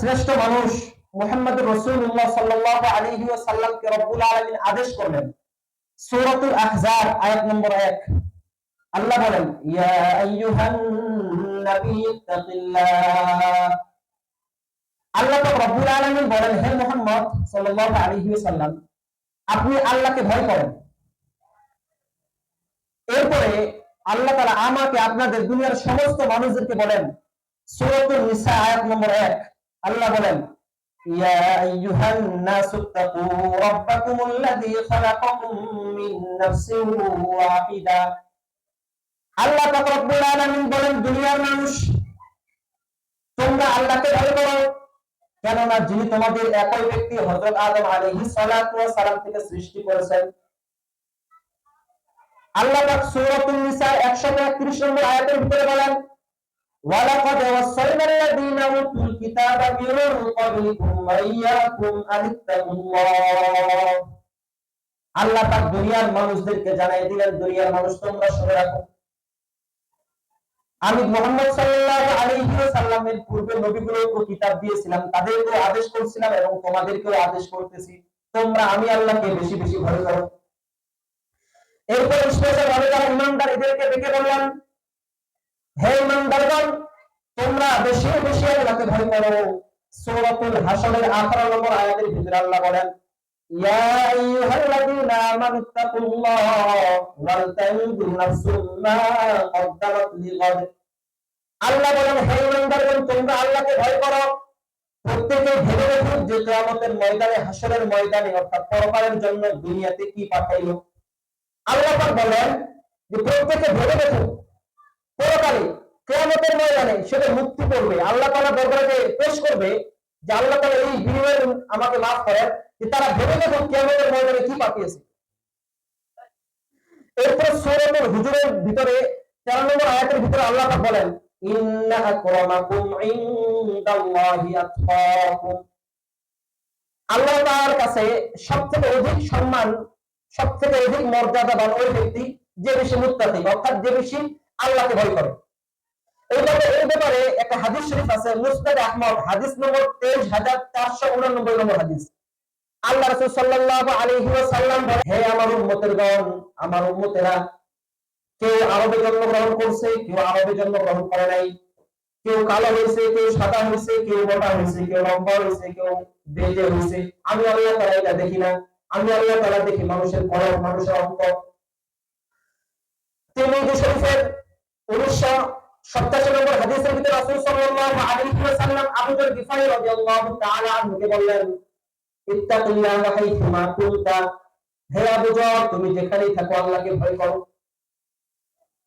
শ্রেষ্ঠ মানুষ মুহাম্মদ রাসূলুল্লাহ সাল্লাল্লাহু আলাইহি ওয়াসাল্লামকে রব্বুল আলামিন আদেশ করলেন। সূরাতুল আহজাব, আয়াত নম্বর 1 আল্লাহ বলেন আল্লাহ রব্বুল বলেন, হে আপনি আল্লাহকে ভয় করেন। এরপরে আল্লাহ তাআলা আমাকে আপনাদের দুনিয়ার সমস্ত মানুষদেরকে বলেন, সূরাতুন নিসা, আয়াত নম্বর 1 আল্লাহ বলেন আল্লাহ বলেন, দুনিয়ার মানুষ, তোমরা আল্লাহকে ভয় করো, কেননা যিনি তোমাদের একই ব্যক্তি হযরত আদম আলাইহিস সালাম থেকে সৃষ্টি করেছেন। আল্লাহ পাক সূরাতুন নিসা 131 নম্বর আয়াতের ভিতরে বলেন উতুল কিতাবা মিন ক্বাবলিকুম ওয়া ইয়্যাকুম আনিত্তাকুল্লাহ আল্লাহ পাক দুনিয়ার মানুষদেরকে জানাই দিলেন, দুনিয়ার মানুষ তোমরা রাখো। আমি মোহাম্মদ সাল্লাল্লাহু আলাইহি ওয়াসাল্লামের পূর্বে নবীগুলোকে কিতাব দিয়েছিলাম তাদেরকে আদেশ করছিলাম এবং তোমাদেরকেও আদেশ করতেছি। তোমরা, আমি আল্লাহকে বেশি বেশি ভয় করো। এরপর স্পেশাল ভাবে যারা ইমানদার এদেরকে ডেকে বললাম হে ইমানদারগণ তোমরা বেশি বেশি আল্লাহকে ভয় করো। সূরাতুল হাসরের 18 নম্বর আয়াতের ভিতরে আল্লাহ বলেন, ইয়া আইয়ুহাল্লাযীনা ওয়াল নাফসুম মা কদ্দামাত লিগাদ। আল্লাহ বলেন, হে তোমরা আল্লাহকে ভয় করো। প্রত্যেকে ভেবে দেখুন যে কিয়ামতের ময়দানে, হাসরের ময়দানে, অর্থাৎ পরকালের জন্য দুনিয়াতে কি পাঠাইলো? আল্লাহ পাক বলেন যে, প্রত্যেকে ভেবে দেখুন পরকালে কেয়ামতের ময়দানে সেটা মুক্তি করবে। আল্লাহ তাআলা দরবারে পেশ করবে যে আল্লাহ তাআলা এই বিনিময়ে আমাকে মাফ করেন যে তারা ভেবে দেখুন কেয়ামতের ময়দানে কি পাঠিয়েছে। এরপর সূরাতুল হুজুরের ভিতরে 13 নম্বর আয়াতের ভিতরে আল্লাহ বলেন আল্লাহ তাআলার কাছে সবথেকে অধিক সম্মান সবথেকে অধিক মর্যাদাবান ওই ব্যক্তি যে বেশি মুত্তাকি, অর্থাৎ যে বেশি আল্লাহকে ভয় করে। এই ব্যাপারে এই ব্যাপারে একটা হাদিস শরীফ আছে, মুসনাদ আহমদ, হাদিস নম্বর 23489 নম্বর হাদিস। আল্লাহ রাসূল সাল্লাল্লাহু আলাইহি ওয়াসাল্লাম বলেন, হে আমার উম্মতের গণ আমার উম্মতেরা, কেউ জন্মগ্রহণ করছে, কেউ আরবে জন্মগ্রহণ করে নাই। কেউ কালো হয়েছে, কেউ সাদা হয়েছে, কেউ মোটা হয়েছে, কেউ লম্বা হয়েছে, কেউ বেজে হয়েছে। আমি আল্লাহ তাআলা এটা দেখি না। আমি আল্লাহ তাআলা দেখি মানুষের কলম, মানুষের অঙ্ক। তিরমিজি শরীফের 1987 নম্বর হাদিসের ভিতরে রাসূল সাল্লাল্লাহু আলাইহি ওয়াসাল্লাম আবু যর গিফারি রাদিয়াল্লাহু তাআলা আনহুকে বললেন ইত্তাকুল্লাহ হাইথুমা কুনতা হে আবু যর তুমি যেখানেই থাকো আল্লাহকে ভয় করো।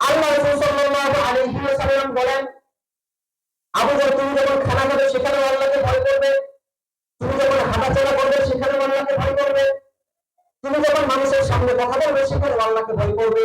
আল্লাহ রাসূল সাল্লাল্লাহু আলাইহি ওয়াসাল্লাম বলেন, আবু যর তুমি যখন খানা খাবে, সেখানেও আল্লাহকে ভয় করবে। তুমি যখন হাঁটাচলা করবে, সেখানেও আল্লাহকে ভয় করবে। তুমি যখন মানুষের সামনে কথা বলবে, সেখানেও আল্লাহকে ভয় করবে।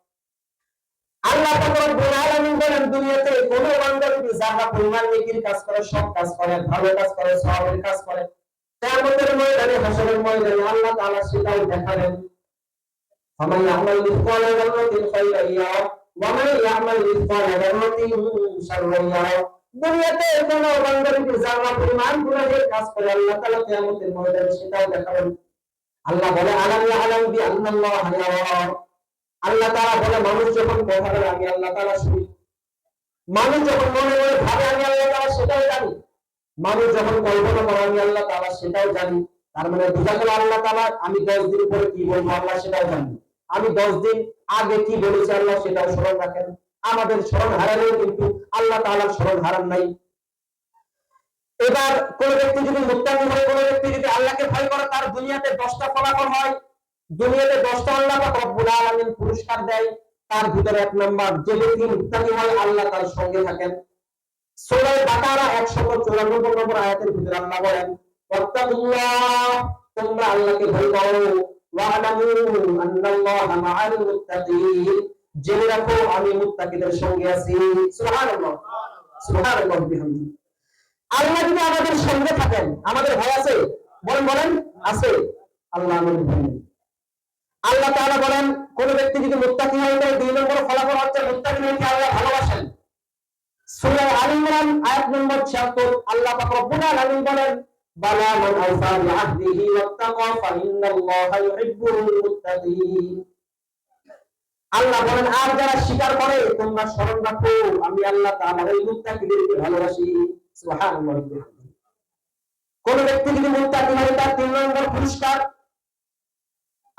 আল্লাহ আলামিন বলেন, দুনিয়াতে কোন বান্দা যদি যাহা পরিমাণ নেকির কাজ করে, সব কাজ করে, ভালো কাজ করে কাজ করে ময়দানে, হাসরের ময়দানে আল্লাহ তাআলা সেটাই দেখাবেন। ফামান ইয়ামাল খায়রান ইয়ারা, ওয়া মান ইয়ামাল শাররান ইয়ারা। দুনিয়াতে কোন বান্দা যদি যাহা পরিমাণ গুনাহের কাজ করে, আল্লাহ তাআলা ময়দানে সেটাও দেখাবেন। আল্লাহ বলে, আলাম ইয়ালাম বি আন্নাল্লাহ ইয়ারা? আল্লাহ তারা বলে, মানুষ যখন কথা বলে, আমি আল্লাহ তারা শুনি। মানুষ যখন মনে মনে ভাবে, আমি আল্লাহ তারা সেটাও জানি। মানুষ যখন কল্পনা করে, আমি আল্লাহ তারা সেটাও জানি। তার মানে বোঝা গেল আল্লাহ তালা আমি দশ দিন পরে কি বলব আল্লাহ সেটাও জানি। আমি দশ দিন আগে কি বলেছি আল্লাহ সেটাও স্মরণ রাখেন। আমাদের স্মরণ হারালেও কিন্তু আল্লাহ তাআলার স্মরণ হারান নাই। এবার কোন ব্যক্তি যদি মুত্তাকি হয়, কোন ব্যক্তি যদি আল্লাহকে ভয় করে, তার দুনিয়াতে দশটা ফলাফল হয় দুনিয়াতে দশটা আল্লাহ রব্বুল আলামিন পুরস্কার দেয়, তার ভিতরে এক নাম্বার, যে ব্যক্তি হয়, আল্লাহ তার সঙ্গে থাকেন। সূরা বাকারা 194 নম্বর আয়াতের ভিতরে আল্লাহ বলেন তোমরা আল্লাহকে ভয় করো জেনে রাখো, আমি মুত্তাকিদের সঙ্গে আছি। আল্লাহ যদি আমাদের সঙ্গে থাকেন, আমাদের ভয় আছে? বলেন বলেন, আছে। আল্লাহ আমাদের। আল্লাহ তাআলা বলেন, কোন ব্যক্তি যদি মুত্তাকি হয় তাহলে দুই নম্বর ফলাফল হচ্ছে মুত্তাকি হইতে আল্লাহ ভালোবাসেন? সূরা আল ইমরান, আয়াত নম্বর 76 আল্লাহ পাক রব্বুল আলামিন বলেন, বালা মান আওফা বিআহদিহি ওয়াত্তাকা, ফাইন্নাল্লাহা ইউহিব্বুল মুত্তাকিন। আল্লাহ বলেন, আর যারা স্বীকার করে, তোমরা স্মরণ রাখো, আমি আল্লাহ তাআলা এই মুত্তাকিদেরকে ভালোবাসি। সুবহানাল্লাহ কোন ব্যক্তি যদি মুত্তাকি হয়, তার তিন নম্বর পুরস্কার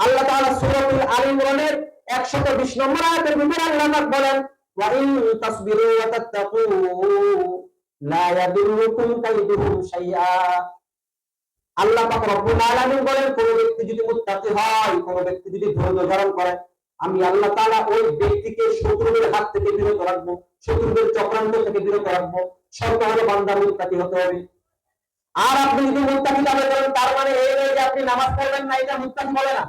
আল্লাহ তাআলা সূরাতুল আল ইমরানের 120 নম্বর আয়াতের ভিতরে আল্লাহ পাক বলেন ওয়া ইন তাসবিরু ওয়া তাত্তাকু, লা ইয়াদুররুকুম কাইদুহুম শাইআ। আল্লাহ পাক রব্বুল আলামিন বলেন, কোন ব্যক্তি যদি মুত্তাকি হয়, কোন ব্যক্তি যদি ধৈর্য ধারণ করে, আমি আল্লাহ তাআলা ওই ব্যক্তিকে শত্রুদের হাত থেকে বিরত রাখব, শত্রুদের চক্রান্ত থেকে বিরত রাখব শর্ত হলো বান্দা মুত্তাকি হতে হবে। আর আপনি যদি মুত্তাকি দাবি করেন তার মানে এই নয় যে আপনি নামাজ পড়বেন না, এটা মুত্তাকি বলে না।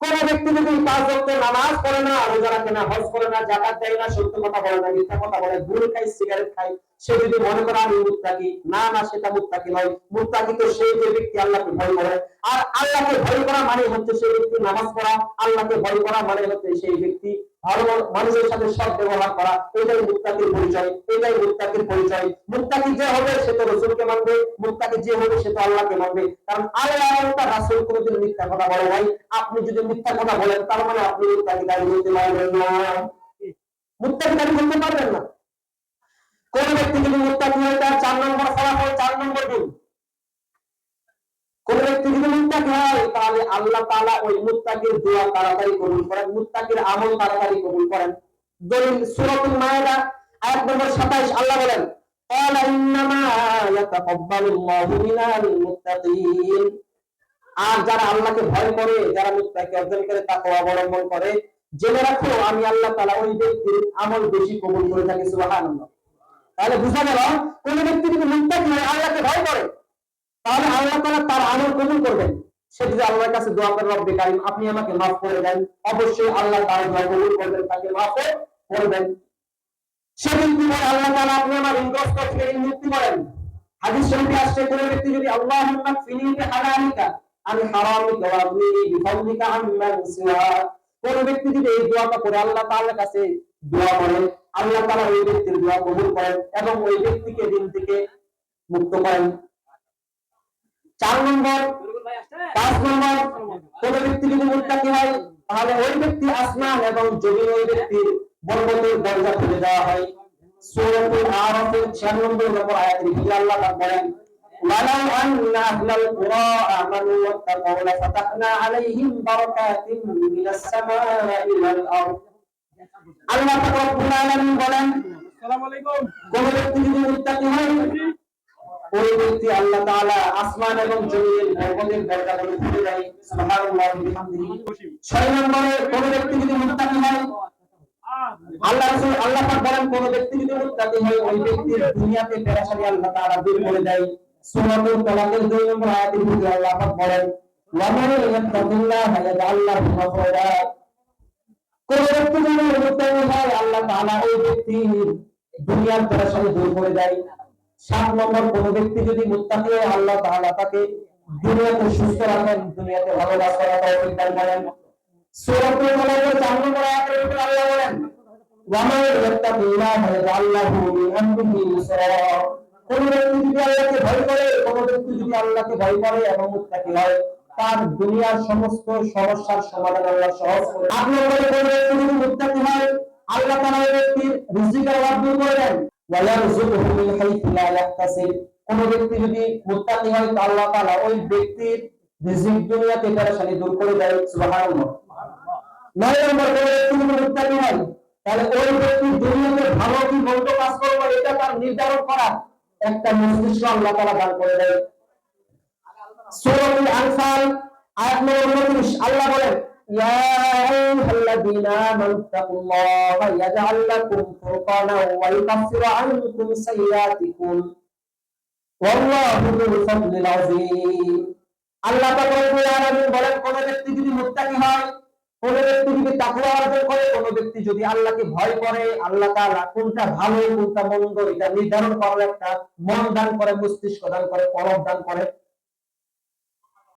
কোন ব্যক্তি যদি পাঁচ ওয়াক্ত নামাজ পড়ে না, রোজা রাখে না, হজ করে না জাকাত দেয় না, সত্য কথা বলে না, মিথ্যা কথা বলে গুল খাই সিগারেট খাই সে যদি মনে করে আমি মুত্তাকি, না না, সেটা মুত্তাকি নয়। মুত্তাকি তো সেই যে ব্যক্তি আল্লাহকে ভয় করে। আর আল্লাহকে ভয় করা মানে হচ্ছে সেই ব্যক্তি নামাজ পড়া, আল্লাহকে ভয় করা মানে হচ্ছে সেই ব্যক্তি ভালো মানুষের সাথে সৎ ব্যবহার করা, এটাই মুত্তাকির পরিচয়, এটাই মুত্তাকির পরিচয়। মুত্তাকি যে হবে সে তো রসুলকে মানবে, মুত্তাকি যে হবে সে তো আল্লাহকে মানবে। কারণ আল্লাহ রাসূল কোনোদিন মিথ্যা কথা বলে নাই। আপনি যদি মিথ্যা কথা বলেন, তার মানে আপনি মুত্তাকি দাবি করতে পারবেন না। মুত্তাকি দাবি করতে পারবেন না। কোন ব্যক্তি যদি মুত্তাকি হয়, তার চার নম্বর ফলাফল, চার নম্বর গুণ কোন ব্যক্তি যদি মুত্তাকি হয় তাহলে আল্লাহ তাআলা ওই মুত্তাকির দোয়া তাড়াতাড়ি কবুল করেন মুত্তাকির আমল তাড়াতাড়ি কবুল করেন দলিল সূরাতুল মায়েদা আয়াত নম্বর 27 আল্লাহ বলেন قال انما يتقبل الله من المتقين আর যারা আল্লাহকে ভয় করে যারা মুত্তাকি অর্জন করে তাকওয়া অবলম্বন করে জেনে রাখো আমি আল্লাহ তাআলা ওই ব্যক্তির আমল বেশি কবুল করে থাকি সুবহানাল্লাহ তাহলে বুঝা গেল কোন ব্যক্তি যদি মুত্তাকি হয় আল্লাহকে ভয় করে তাহলে আল্লাহ তাআলা তার আমল কবুল করবেন। সে যদি আল্লাহর কাছে দোয়া করে রব্বে কারীম, আপনি আমাকে মাফ করে দেন। অবশ্যই আল্লাহ তার দোয়া কবুল করবেন, তাকে মাফ করবেন। আল্লাহ তাআলা, আপনি আমার থেকে মুক্তি করেন হাদিস শরীফে আসছে, কোন ব্যক্তি যদি আন হারামিকা সিওয়া। কোন ব্যক্তি যদি এই দোয়াটা করে আল্লাহ তাআলার কাছে দোয়া করে আল্লাহ তাআলা ওই ব্যক্তির দোয়া কবুল করেন এবং ওই ব্যক্তিকে দিন থেকে মুক্ত করেন। চার নম্বর পাঁচ নম্বর কোন ব্যক্তি যদি মুত্তাকি হয় তাহলে ওই ব্যক্তি আসমান এবং জমিন ওই ব্যক্তির বরকতের দরজা খুলে দেওয়া হয়। সূরাতুল নম্বর নম্বর আয়াতে কি আল্লাহ পাক বলেন ওয়ালাউ আন্না আহলাল কুরা আমানু কোন ব্যক্তি যদি মুত্তাকি হয় ওই ব্যক্তি আল্লাহ তাআলা আসমান এবং জমিনের বরকতের দরজাগুলো খুলে দেয়। সুবহানাল্লাহি বিহামদিহি। ছয় নম্বরে কোন ব্যক্তি যদি মুত্তাকি হয়, আল্লাহ রাসূল আল্লাহ পাক বলেন, কোন ব্যক্তি যদি মুত্তাকি হয়, ওই ব্যক্তির দুনিয়াতে পেরেশানি আল্লাহ তাআলা দূর করে দেয়। সূরাতুল তালাকের 2 নম্বর আয়াতের ভিতরে আল্লাহ পাক বলেন কোন ব্যক্তি যদি মুত্তাকি হয়, আল্লাহ তাআলা ওই ব্যক্তির দুনিয়ার পেরেশানি দূর করে দেয়। সাত নম্বর কোন ব্যক্তি যদি হয়, আল্লাহ তাআলা তাকে দুনিয়াতে সুস্থ রাখেন, দুনিয়াতে ভালো বাস করা তৌফিক দান করেন সূরাতুল মালাকের 4 নম্বর আয়াতের ভিতরে আল্লাহ আল্লাহকে ভয় করে, কোন ব্যক্তি যদি আল্লাহকে ভয় করে এবং তার দুনিয়ার সমস্ত সমস্যার সমাধান আল্লাহ সহজ করে আট কোন ব্যক্তি যদি হয়, আল্লাহ ব্যক্তির অভাব দূর করে ওয়ায়ারযুকুহু কোন ব্যক্তি যদি মুত্তাকি হয়, তো আল্লাহ ওই ব্যক্তির রিজিক দুনিয়াতে পেরেশানি দূর করে দেয়। সুবহানাল্লাহ। নয় নম্বর, কোন ব্যক্তি যদি মুত্তাকি হয়, তাহলে ওই ব্যক্তি দুনিয়াতে ভালো কি মন্দ কাজ করবে, এটা তার নির্ধারণ করা। একটা মস্তিষ্ক আল্লাহ তাআলা দান করে দেয়। সূরাতুল আনফাল, আয়াত নম্বর 29 আল্লাহ বলেন يا أيها الذين آمنوا اتقوا الله يجعل لكم فرقانا ويكفر عنكم سيئاتكم والله ذو الفضل العظيم আল্লাহ পাক রব্বুল আলামিন বলেন কোন ব্যক্তি যদি মুত্তাকি হয় কোন ব্যক্তি যদি তাকওয়া অর্জন করে কোন ব্যক্তি যদি আল্লাহকে ভয় করে আল্লাহ তাআলা কোনটা ভালো কোনটা মন্দ এটা নির্ধারণ করার একটা মন দান করে মস্তিষ্ক দান করে কলব দান করে